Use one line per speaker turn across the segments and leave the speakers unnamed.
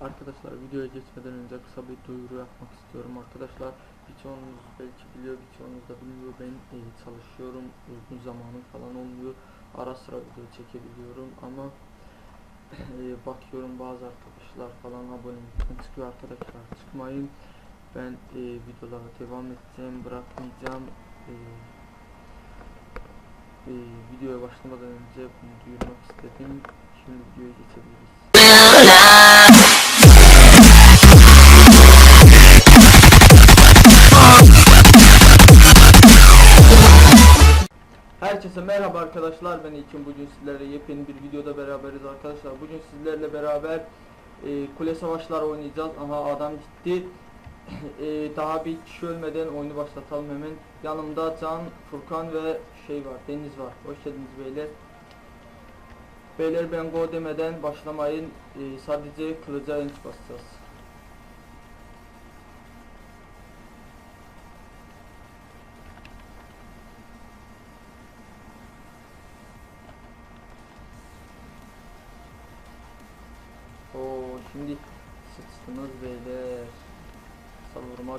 Arkadaşlar videoya geçmeden önce kısa bir duyuru yapmak istiyorum arkadaşlar. Birçoğunuz belki biliyor, birçoğunuz da bilmiyor. Ben e, çalışıyorum, uzun zamanım falan olmuyor. Ara sıra video çekebiliyorum ama e, bakıyorum bazı arkadaşlar falan abonelikten çıkıyor arkadaşlar. Çıkmayın. Ben e, videolara devam edeceğim, bırakmayacağım. E, e, videoya başlamadan önce bunu duyurmak istedim. Şimdi videoya geçebiliriz. Herkese merhaba arkadaşlar. Ben İlkin. Bugün sizlerle yepyeni bir videoda beraberiz arkadaşlar. Bugün sizlerle beraber e, kule savaşları oynayacağız aha adam gitti. E, daha bir kişi ölmeden oyunu başlatalım hemen. Yanımda Can, Furkan ve şey var Deniz var. Hoş geldiniz beyler. Beyler ben go demeden başlamayın. E, sadece kılıca enç basacağız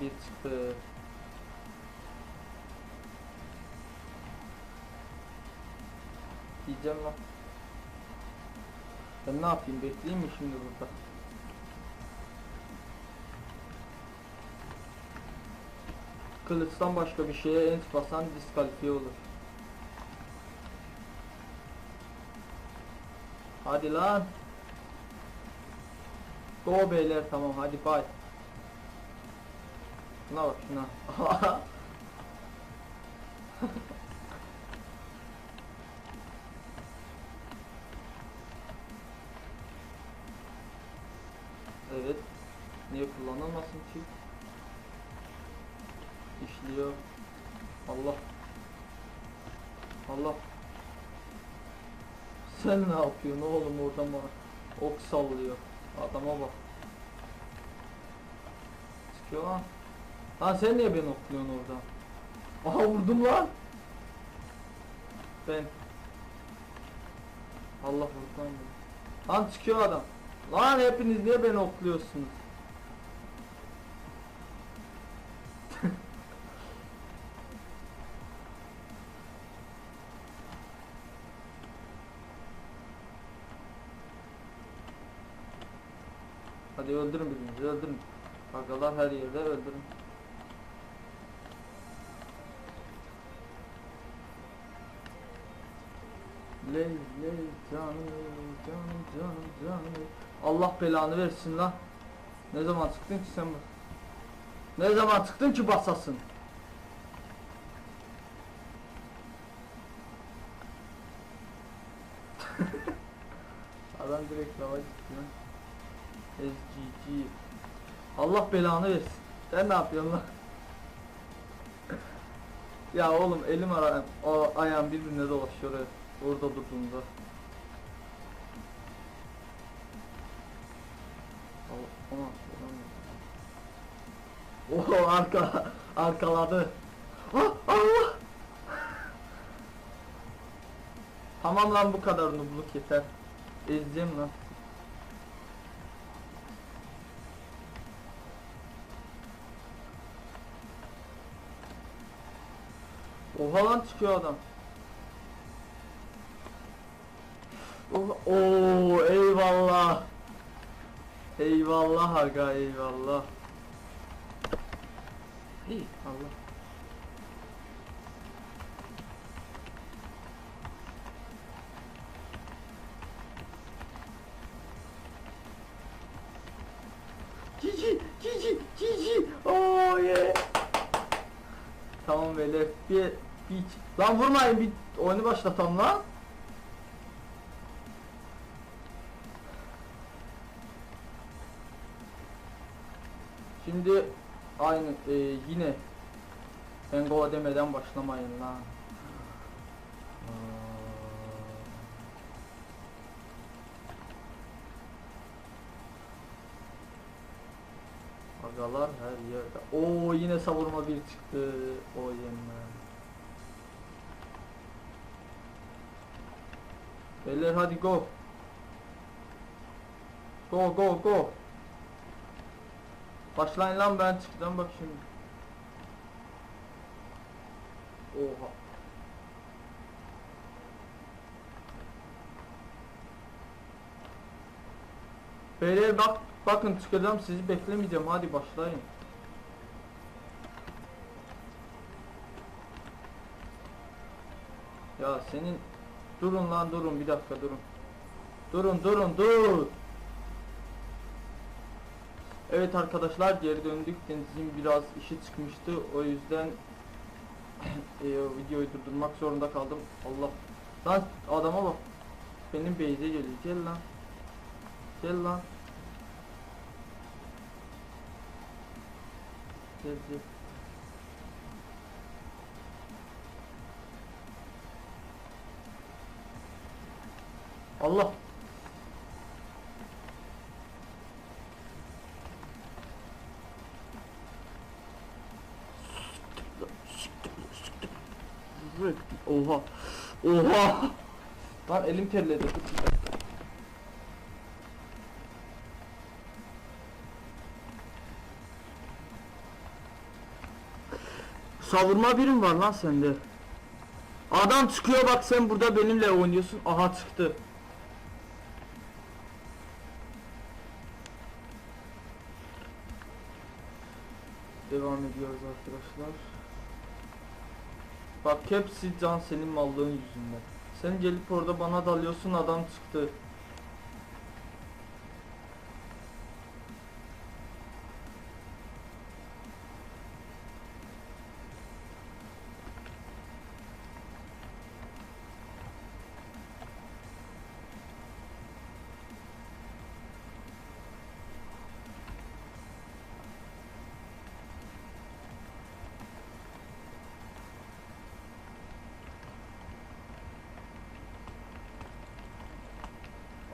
bir çıktı. Diyeceğim lan. Ben ne yapayım bekleyeyim mi şimdi burada? Kılıçtan başka bir şeye enç basan diskalifiye olur. Hadi lan. Go beyler tamam hadi bay. Bak şuna. evet. Niye kullanılmasın ki? İşliyor. Allah. Allah. Sen ne yapıyorsun oğlum orada bana? Ok sallıyor. Adama bak. Çıkıyor lan. Lan sen niye beni okluyorsun orada? Aha vurdum lan. Ben. Allah vurdu lan çıkıyor adam. Lan hepiniz niye beni okluyorsunuz? Hadi öldürün birbirinizi öldürün. Agalar her yerde öldürün. Ley ley canım canım canım canım Allah belanı versin lan. Ne zaman çıktın ki sen? Ne zaman çıktın ki basasın? Adam direkt lava gitti lan. SGG Allah belanı versin. Sen ne yapıyorsun lan? ya oğlum elim ara ayağım birbirine dolaşıyor. Orada durduğumda. Allah ona Oho arka arkaladı. Ah, Allah. Tamam lan bu kadar nubluk yeter. Ezeceğim lan. Oha lan çıkıyor adam. Oo eyvallah. Eyvallah aga eyvallah. İyi Allah. Cici cici cici. Oh yeah. Tamam beyler bir bir lan vurmayın bir oyunu başlatalım lan. Şimdi aynı e, yine ben gol demeden başlamayın lan. Agalar her yerde. Oo yine savurma bir çıktı. O yemme. Beyler hadi go. Go go go. Başlayın lan ben çıkacağım bak şimdi. Oha. Beyler bak bakın çıkacağım sizi beklemeyeceğim hadi başlayın. Ya senin durun lan durun bir dakika durun. Durun durun dur. Evet arkadaşlar geri döndük. Deniz'in biraz işi çıkmıştı. O yüzden e, videoyu durdurmak zorunda kaldım. Allah. Lan adama bak. Benim beyze geliyor. Gel lan. Gel lan. Gel gel. Allah. Oha. Oha. Lan elim terledi. Savurma birim var lan sende. Adam çıkıyor bak sen burada benimle oynuyorsun. Aha çıktı. Devam ediyoruz arkadaşlar. Bak hepsi can senin mallığın yüzünden. Sen gelip orada bana dalıyorsun adam çıktı.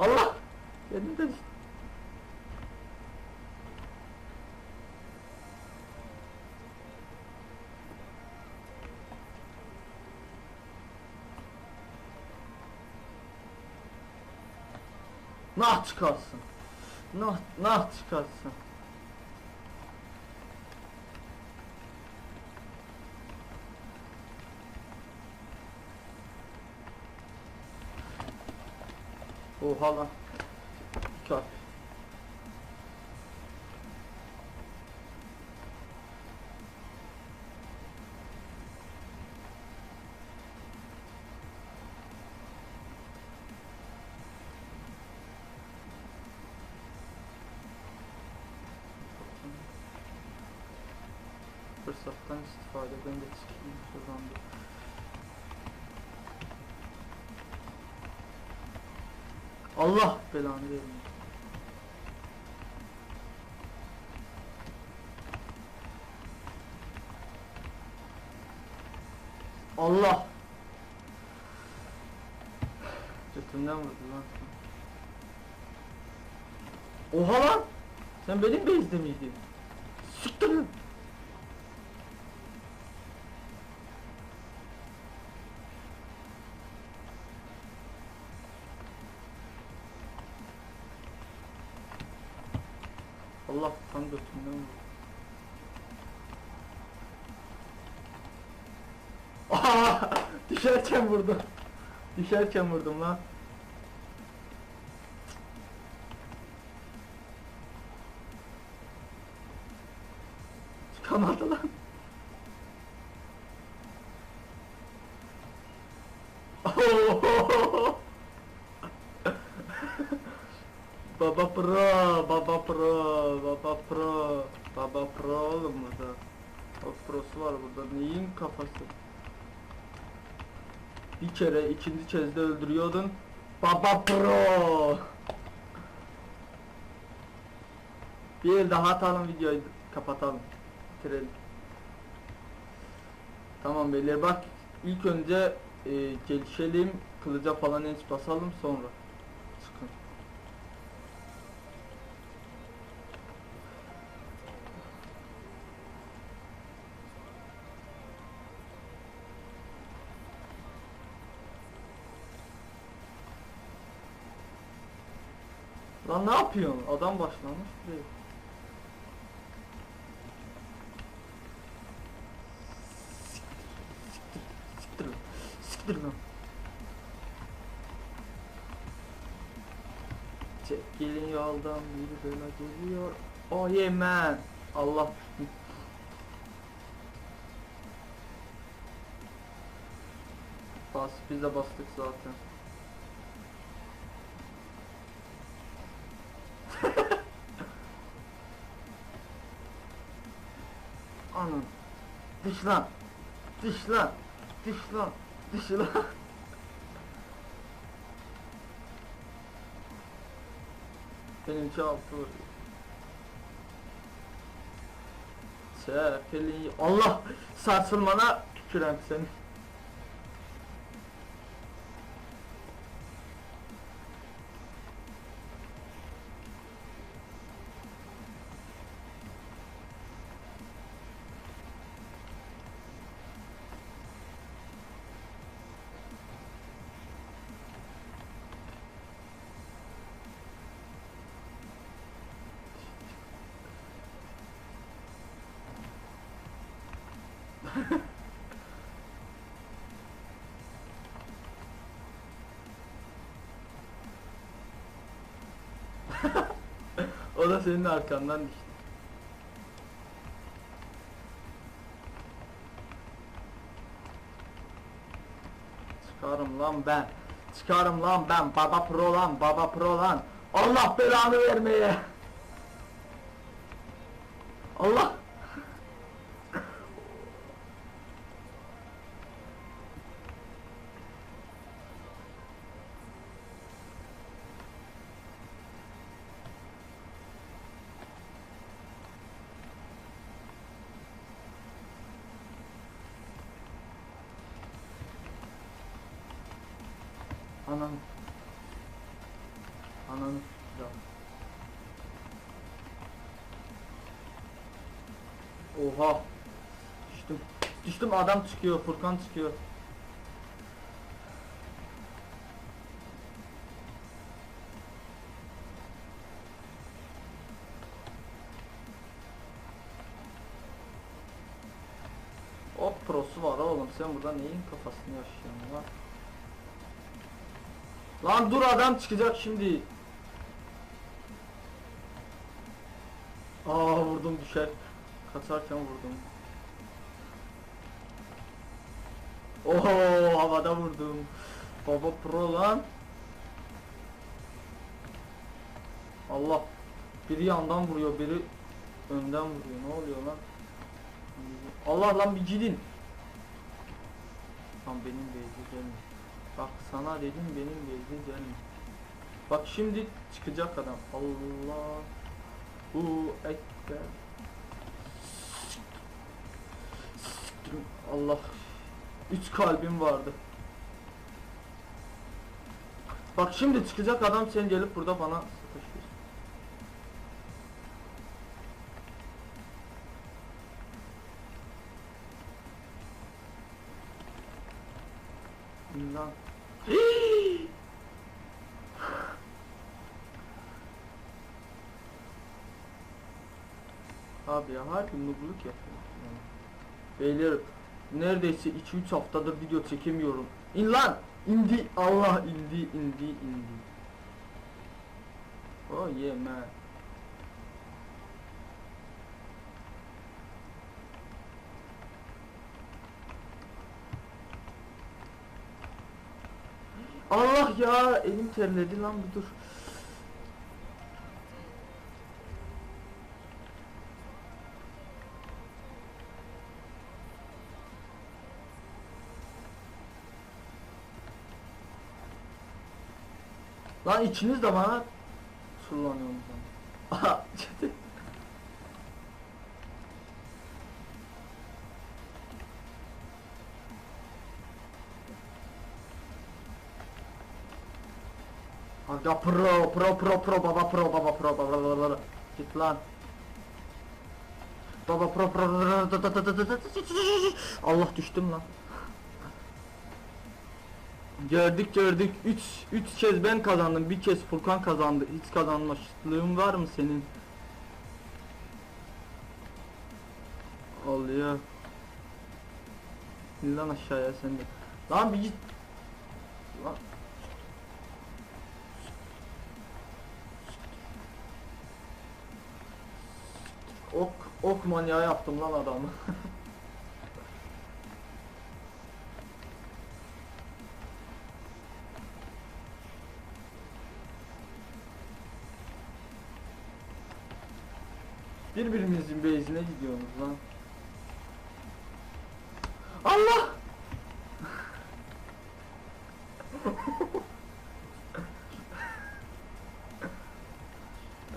Allah! Elimden işte. Nah çıkarsın. Nah, nah çıkarsın. Oha lan. Çarp. Fırsattan istifade ben de çıkayım şuradan bir. Allah belanı versin. Allah. Götümden vurdu lan. Oha lan. Sen benim base'de miydin? Siktir Allah tam götümden vurdu. Aha! Düşerken vurdum. Düşerken vurdum lan. Çıkamadı lan. Baba pro, baba pro, baba pro, baba pro oğlum burada. O prosu var burada. Neyin kafası? Bir kere ikinci kez öldürüyordun. Baba pro. Bir daha atalım videoyu kapatalım. Bitirelim. Tamam beyler bak ilk önce e, gelişelim kılıca falan enç basalım sonra çıkın. yapıyorsun? Adam başlamış değil. Siktir. Siktir lan. Çekilin yoldan biri böyle geliyor. Oh yeah man. Allah. Bas, biz de bastık zaten. Dışla. Dışla. Dışla. Dışla. Benimki altı vuruyor. Çekilin. Allah sarsılmana tükürem seni. O da senin arkandan düştü. Çıkarım lan ben. Çıkarım lan ben. Baba pro lan. Baba pro lan. Allah belanı vermeye. Allah. Adam çıkıyor. Furkan çıkıyor. O prosu var oğlum sen burada neyin kafasını yaşıyorsun lan? Lan dur adam çıkacak şimdi. Aa vurdum düşer. Kaçarken vurdum. Oho havada vurdum. Baba pro lan. Allah. Biri yandan vuruyor, biri önden vuruyor. Ne oluyor lan? Allah lan bir gidin. Lan benim beyzi gelmiş. Bak sana dedim benim beyzi gelmiş. Bak şimdi çıkacak adam. Allah. Bu ekber. Allah. Üç kalbim vardı. Bak şimdi çıkacak adam sen gelip burada bana sıkışıyorsun. Lan. Abi ya harbi nubluk yapıyorsun. yani. Beyler neredeyse 2-3 haftadır video çekemiyorum. İn lan! İndi! Allah indi indi indi. Oh yeah man. Allah ya elim terledi lan bir dur. Lan ikiniz de bana kullanıyorsunuz lan. Aha. Aga pro pro pro pro baba pro baba pro baba baba baba git lan. Baba pro pro Allah düştüm lan. Gördük gördük 3 3 kez ben kazandım bir kez Furkan kazandı hiç kazanmışlığın var mı senin? Oluyor. Lan aşağıya sen de. Lan bir git. Lan. Ok, ok manyağı yaptım lan adamı. Birbirimizin base'ine gidiyoruz lan. Allah!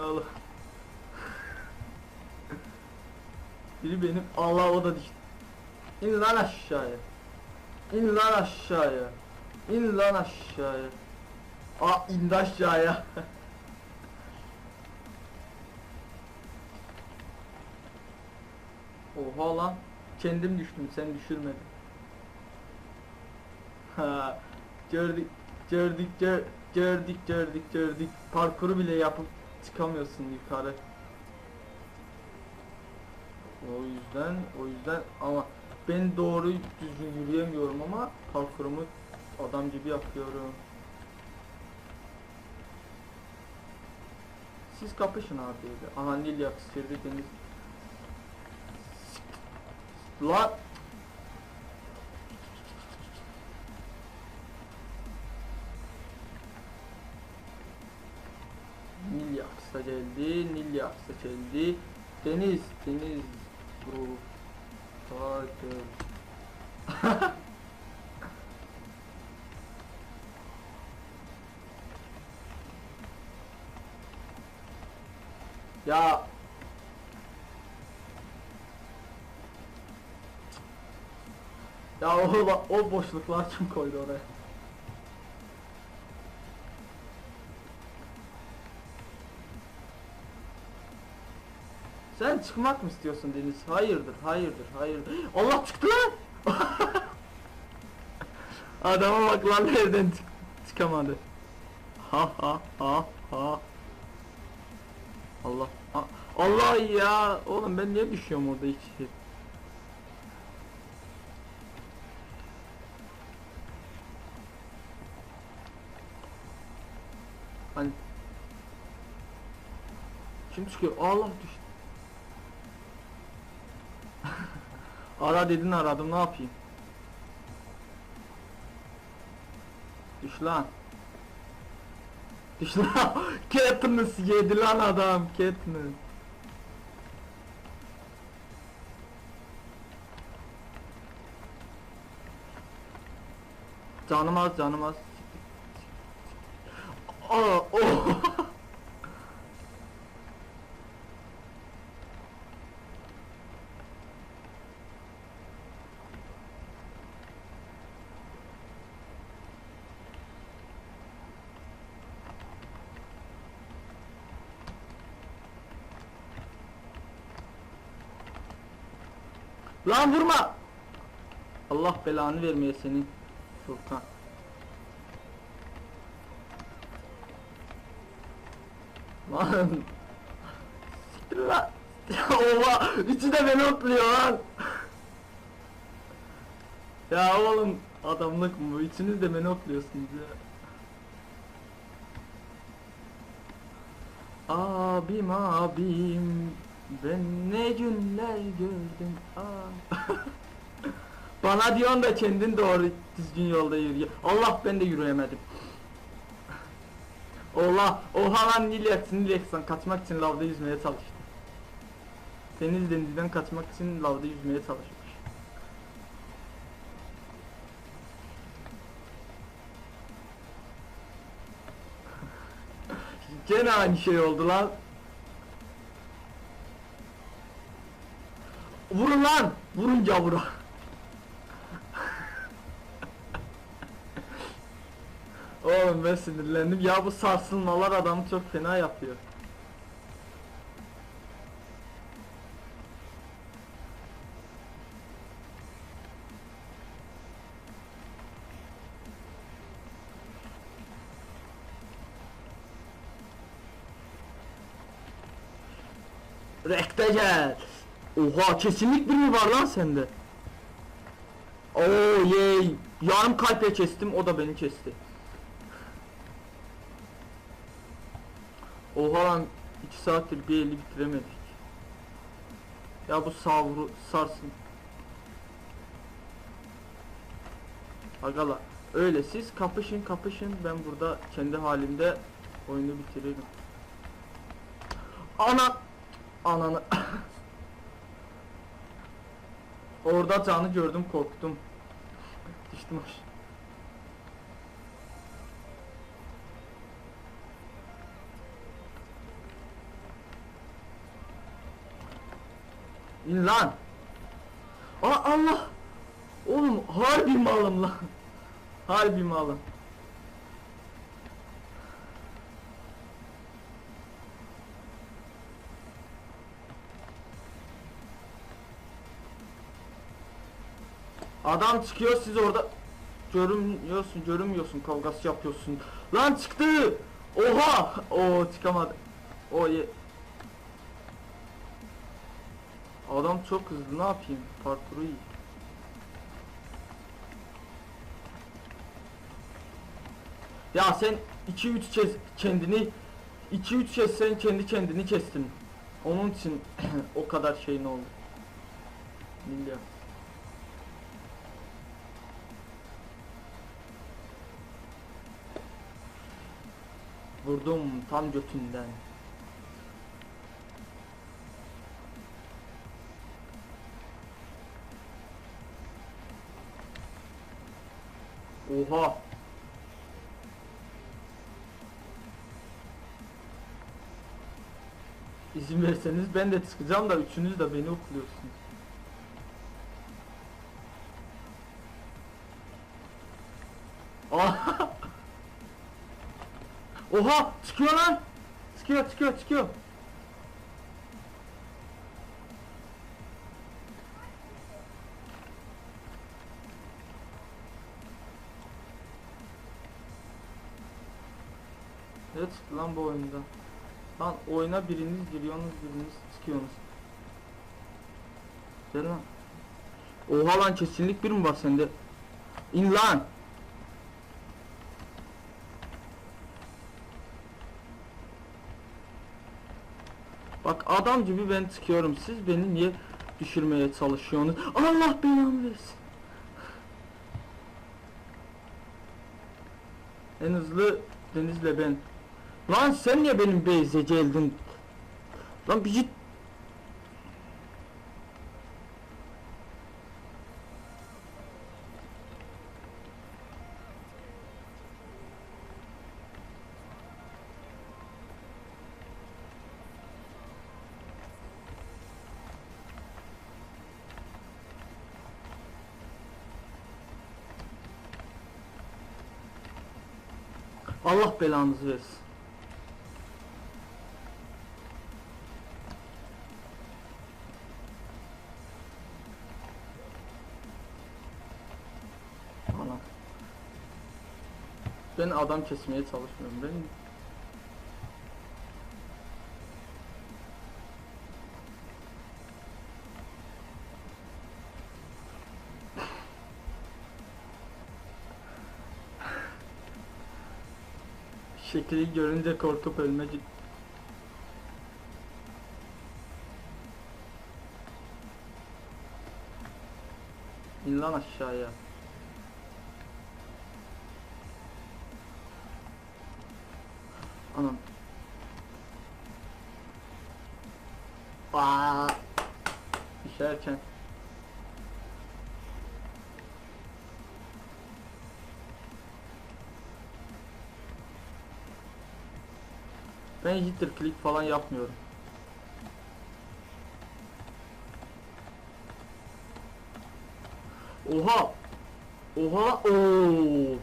Allah. Biri benim Allah o da düştü. İn lan aşağıya. İn lan aşağıya. İn lan aşağıya. Aa indi aşağıya. Kendim düştüm sen düşürmedin. Ha, gördük gördük gör- gördük gördük gördük. Parkuru bile yapıp çıkamıyorsun yukarı. O yüzden o yüzden ama ben doğru düzgün yürüyemiyorum ama parkurumu adam gibi yapıyorum. Siz kapışın abi. Aha Nil yakıştırdı deniz. Lan Nil yaksa geldi, Nil yaksa geldi. Deniz, deniz. Bu. Tatil. o, o boşluklar kim koydu oraya? Sen çıkmak mı istiyorsun Deniz? Hayırdır, hayırdır, hayırdır. Allah çıktı lan! Adama bak lan evden çık çıkamadı. Ha ha ha ha. Allah. Ha. Allah ya. Oğlum ben niye düşüyorum orada hiç? Kim çıkıyor? Allah düştü. Ara dedin aradım ne yapayım? Düş lan. Düş lan. Katniss yedi lan adam. Katniss. Canım az canım az. Aa, oh. Lan vurma. Allah belanı vermeye senin Furkan. Lan. Siktir lan. Oha. Üçü de beni otluyor lan. ya oğlum adamlık mı? bu? Üçünüz de beni otluyorsunuz ya. Abim abim ben ne günler gördüm ah. Bana diyorsun da kendin doğru düzgün yolda yürüyor. Allah ben de yürüyemedim. Ola, oha lan Nilyax, Nilyax'tan kaçmak için lavda yüzmeye çalıştı. Deniz denizden kaçmak için lavda yüzmeye çalışmış. Gene aynı şey oldu lan. Vurun lan! Vurun gavura. Oğlum ben sinirlendim. Ya bu sarsılmalar adamı çok fena yapıyor. Rekte gel. Oha kesinlik bir mi var lan sende? Oo yey. Yarım kalple kestim o da beni kesti. Oha lan 2 saattir bir eli bitiremedik. Ya bu savru sarsın. Agala öyle siz kapışın kapışın ben burada kendi halimde oyunu bitiririm. Ana ananı Orada canı gördüm korktum. Düştüm aşağı. İn lan. Aa Allah. Oğlum harbi malım lan. Harbi malım. Adam çıkıyor siz orada görünmüyorsun görünmüyorsun kavgası yapıyorsun. Lan çıktı. Oha. O çıkamadı. O ye. Adam çok hızlı ne yapayım? Parkuru iyi. Ya sen 2-3 kez kendini 2-3 kez sen kendi kendini kestin. Onun için o kadar şeyin oldu. Biliyorum. Vurdum tam götünden. Oha. İzin verseniz ben de çıkacağım da üçünüz de beni okuluyorsunuz. Oha çıkıyor lan. Çıkıyor çıkıyor çıkıyor. Çıktı lan bu oyunda? Lan oyuna biriniz giriyorsunuz biriniz çıkıyorsunuz. Gel lan. Oha lan kesinlik bir mi var sende? İn lan. Bak adam gibi ben çıkıyorum. Siz beni niye düşürmeye çalışıyorsunuz? Allah belamı versin. En hızlı Deniz'le ben. Lan sen niye benim base'e geldin? Lan bir git. Belanızı versin. Ben adam kesmeye çalışmıyorum. Ben şekli görünce korkup ölme git. İn lan aşağıya. Anam. Aa. Düşerken. Ben jitter click falan yapmıyorum. Oha! Oha! Oo!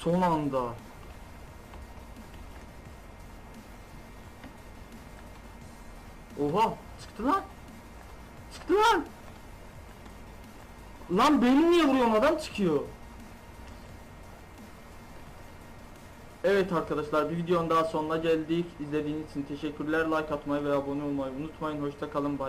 Son anda. Oha! Çıktı lan! Çıktı lan! Lan beni niye vuruyorsun adam çıkıyor. Evet arkadaşlar bir videonun daha sonuna geldik. İzlediğiniz için teşekkürler. Like atmayı ve abone olmayı unutmayın. Hoşça kalın. Bay